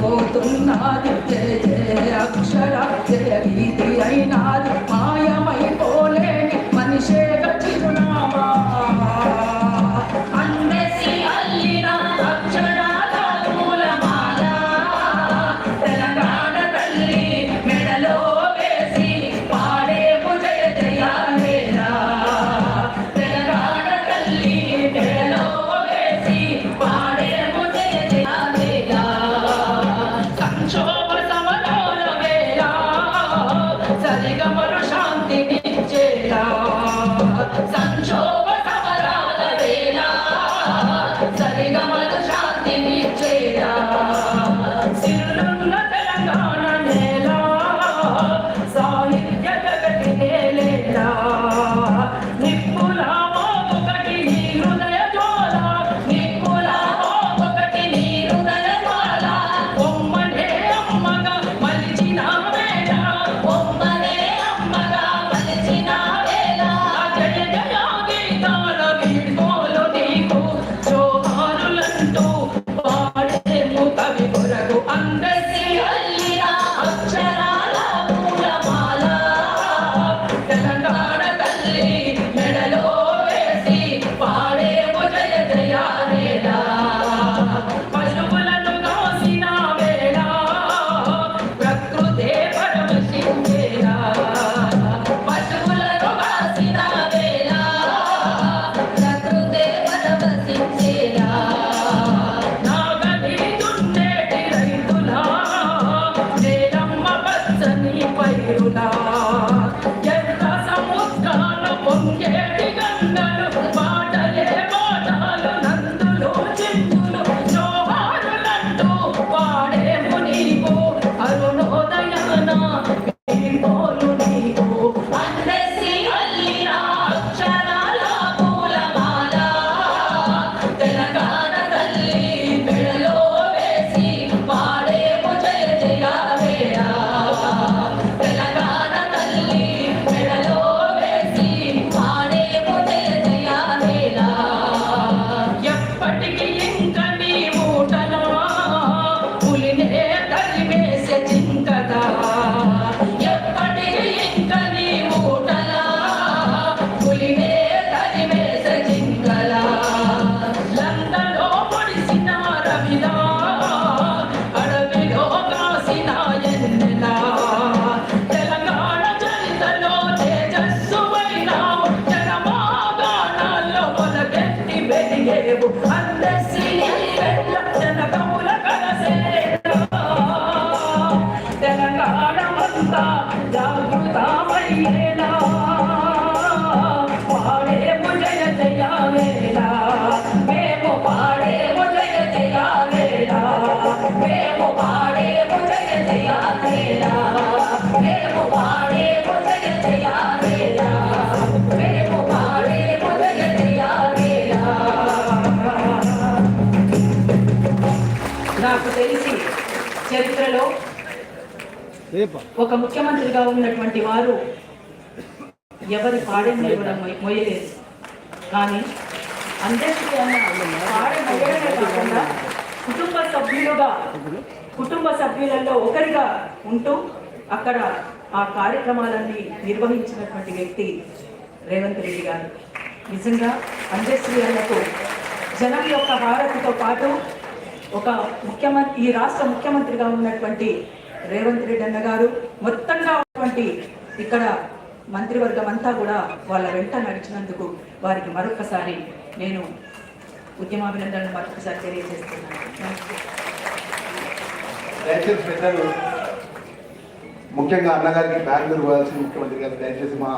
పోతున్నారు జయ జయ అక్షర జయ గీతి అయినారు ఒక ముఖ్యమంత్రిగా ఉన్నటువంటి వారు ఎవరి పాడెని కూడా మొయ్యలేదు కానీ అందరికీ అన్న కాకుండా కుటుంబ సభ్యులుగా కుటుంబ సభ్యులలో ఒకరిగా ఉంటూ అక్కడ ఆ కార్యక్రమాలన్నీ నిర్వహించినటువంటి వ్యక్తి రేవంత్ రెడ్డి గారు. నిజంగా అంజశ్రీ అన్నకు జనం యొక్క భారతితో పాటు ఒక ముఖ్యమంత్రి ఈ రాష్ట్ర ముఖ్యమంత్రిగా ఉన్నటువంటి రేవంత్ రెడ్డి అన్న గారు మొత్తంగా ఉన్నటువంటి ఇక్కడ మంత్రివర్గం అంతా కూడా వాళ్ళ వెంట నడిచినందుకు వారికి మరొకసారి నేను ఉద్యమాభినందనలు మరొకసారి తెలియజేస్తున్నాను. దయచేసి పెద్దలు ముఖ్యంగా అన్నగారికి బెంగళూరు పోవాల్సిన ముఖ్యమంత్రి గారు దయచేసి మా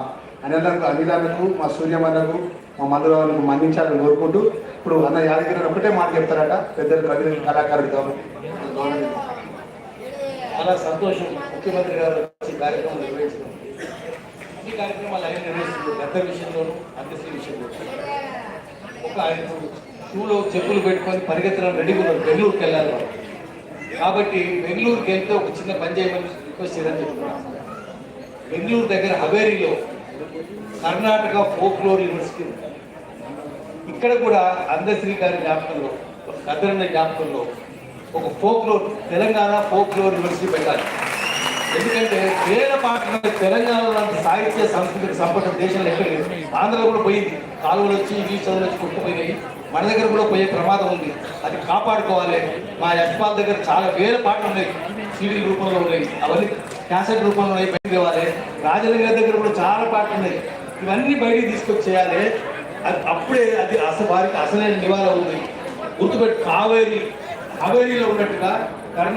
అనిలకు అనిలకు మా సూర్యమన్నకు మా మధురావులకు మన్నించాలని కోరుకుంటూ ఇప్పుడు అన్న యాదగిరి ఒకటే మాట చెప్తారట పెద్దలు కవి కళాకారుడు కాబట్టి. చాలా సంతోషం. ముఖ్యమంత్రి గారు వచ్చి కార్యక్రమం నిర్వహించడం. ఈ కార్యక్రమాలు ఆయన నిర్వహిస్తుంది పెద్ద విషయంలోనూ అంత్యశ్రీ విషయంలో ఒక ఆయన షూలో చెప్పులు పెట్టుకొని పరిగెత్తడం రెడీగా ఉన్నారు. బెంగళూరుకి వెళ్ళాలి కాబట్టి బెంగళూరుకి వెళ్తే ఒక చిన్న పని చేయమని రిక్వెస్ట్ చేయడం చెప్తున్నాను బెంగళూరు దగ్గర హవేరిలో కర్ణాటక ఫోక్లోర్ యూనివర్సిటీ ఇక్కడ కూడా అందశ్రీ గారి జ్ఞాపకంలో కద్దరన్న జ్ఞాపకంలో ఒక ఫోక్లోర్ తెలంగాణ ఫోక్లోర్ యూనివర్సిటీ పెట్టాలి. ఎందుకంటే వేల పాటలు తెలంగాణలో సాహిత్య సంస్కృతి సంపద దేశంలో ఎక్కడ ఆంధ్రలో కూడా పోయింది. కాలువలు వచ్చి ఈ చదువులు వచ్చి కొట్టుకుపోయినాయి. మన దగ్గర కూడా పోయే ప్రమాదం ఉంది. అది కాపాడుకోవాలి. మా యశ్పాల్ దగ్గర చాలా వేల పాటలు ఉన్నాయి. సీడీ రూపంలో ఉన్నాయి. అవన్నీ క్యాసెట్ రూపంలో ఉన్నాయి బయటకు ఇవ్వాలి రాజలింగ దగ్గర కూడా చాలా పాటలు ఉన్నాయి. ఇవన్నీ బయటికి తీసుకొచ్చేయాలి. అది అప్పుడే అది అసలు వారికి అసలైన నివారణ ఉంది గుర్తుపెట్టు కావేరి కావేరీలో ఉన్నట్టుగా కర్ణ